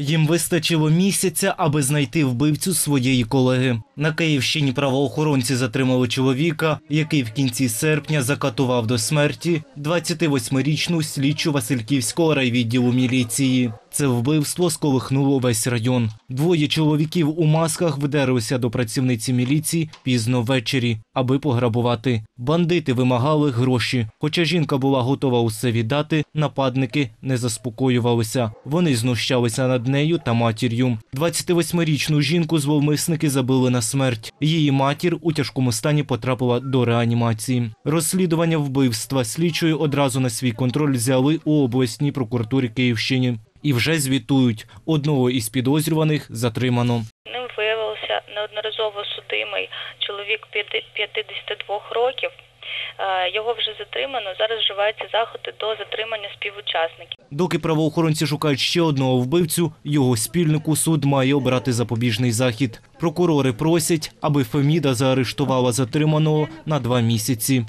Їм вистачило місяця, аби знайти вбивцю своєї колеги. На Київщині правоохоронці затримали чоловіка, який в кінці серпня закатував до смерті 28-річну слідчу Васильківського райвідділу міліції. Це вбивство сколихнуло весь район. Двоє чоловіків у масках вдерлися до працівниці міліції пізно ввечері, аби пограбувати. Бандити вимагали гроші. Хоча жінка була готова усе віддати, нападники не заспокоювалися. Вони знущалися над нею та матір'ю. 28-річну жінку зловмисники забили на смерть. Її матір у тяжкому стані потрапила до реанімації. Розслідування вбивства слідчої одразу на свій контроль взяли у обласній прокуратурі Київщини. І вже звітують, одного із підозрюваних затримано. Ним виявився неодноразово судимий чоловік п'яти- 52 років. Е, Його вже затримано. Зараз вживаються заходи до затримання співучасників. Доки правоохоронці шукають ще одного вбивцю, його спільнику суд має обрати запобіжний захід. Прокурори просять, аби Феміда заарештувала затриманого на два місяці.